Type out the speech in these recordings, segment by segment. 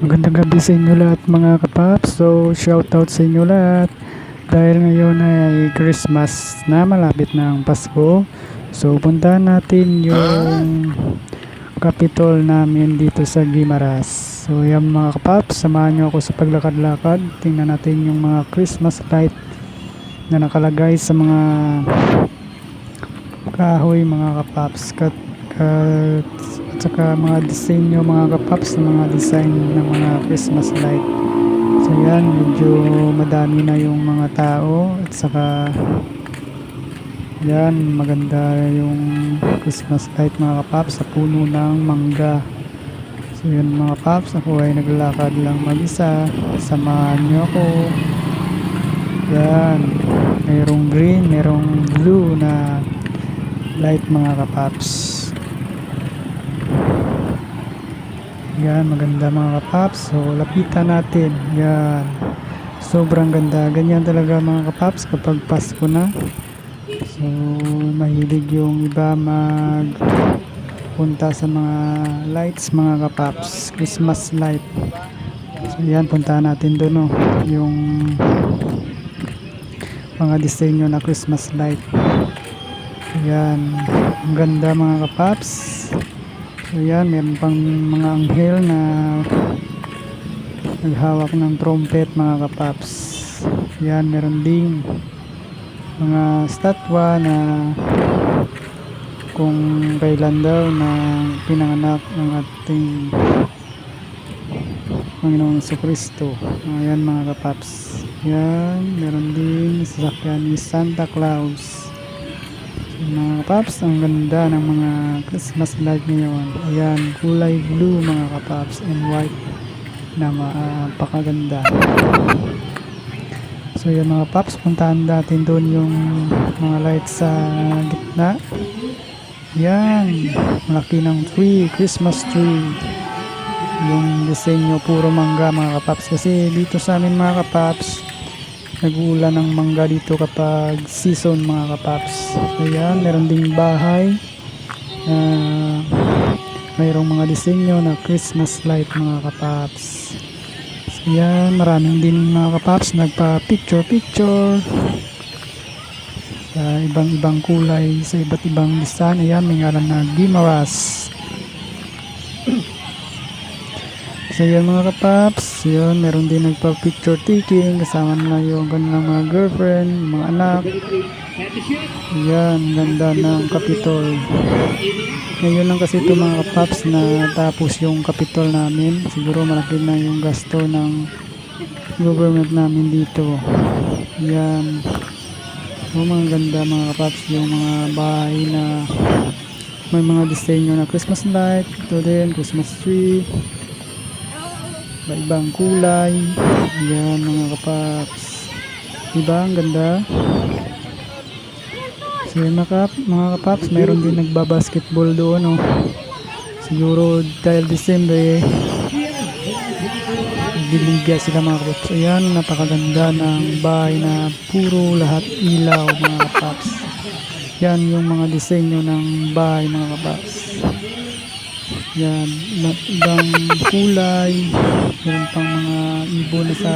Magandang gabi sa inyo lahat mga kapaps. So, shoutout sa inyo lahat. Dahil ngayon ay Christmas na malapit na ang Pasko. So, puntahan natin yung Capitol namin dito sa Gimaras. So, yan mga kapaps, samahan nyo ako sa paglakad-lakad. Tingnan natin yung mga Christmas light na nakalagay sa mga kahoy mga kapaps. Kat, kat, at saka mga disenyo mga kapaps ng mga design ng mga Christmas light. So yan, medyo madami na yung mga tao at saka yan, maganda yung Christmas light mga kapaps sa puno ng mangga. So yan mga kapaps, ako ay naglalakad lang mag-isa. Samahan niyo ako. Yan, mayroong green, mayroong blue na light mga kapaps. Yan, maganda mga kapaps. So, lapitan natin. Yan. Sobrang ganda. Ganyan talaga mga kapaps kapag Pasko na. So, mahilig yung iba mag punta sa mga lights mga kapaps. Christmas light. So, yan, puntahan natin doon, no. Yung mga disenyo na Christmas light. Yan. Ang ganda mga kapaps. So yan, meron pang mga anghel na naghawak ng trumpet mga kapaps. Yan, meron ding mga statwa na kung kailan daw na pinanganak ng ating Panginoong Kristo. Ayan mga kapaps. Yan, meron din sasakyan ni Santa Claus mga kapaps ang ganda ng mga Christmas light ngayon. Ayan kulay blue mga kapaps and white na mapakaganda. So yan mga paps puntahan natin doon yung mga lights sa gitna. Yan malaki ng tree Christmas tree. Yung disenyo puro mangga mga kapaps. Kasi dito sa amin mga kapaps nag-uulan ng mangga dito kapag season mga kapaps. Ayan meron ding bahay uh, mayroong mga disenyo na Christmas light mga kapaps. So, ayan maraming din mga kapaps nagpa picture. Picture sa ibang ibang kulay sa iba't ibang design. Ayan may ngalan na Gimaras So yun mga kapaps, yun, meron din nagpa-picture taking, kasama na yung kanilang mga girlfriend, mga anak. Yan, ganda ng kapitol. Ngayon lang kasi ito mga kapaps na tapos yung kapitol namin. Siguro malaki na yung gasto ng government namin dito. Yan. So, mga ganda mga kapaps, yung mga bahay na may mga disenyo na Christmas light, ito din, Christmas tree iba-ibang kulay. Ayan mga kapaps. Diba? Ang ganda. So yun mga, kap, mga kapaps mayroon din nagbabasketball doon oh. siguro dahil December eh, diliga sila mga kapaps. Ayan napakaganda ng bahay na puro lahat ilaw mga kapaps. Yan yung mga disenyo ng bahay mga kapaps yan, ibang kulay. Meron pang mga ibon na sa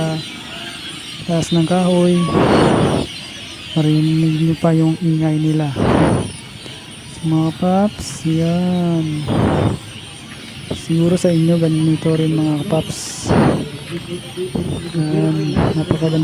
taas ng kahoy. Marinig nyo pa yung ingay nila. So, mga paps, yan. Siguro sa inyo ganito rin mga paps. Yan, napakaganda.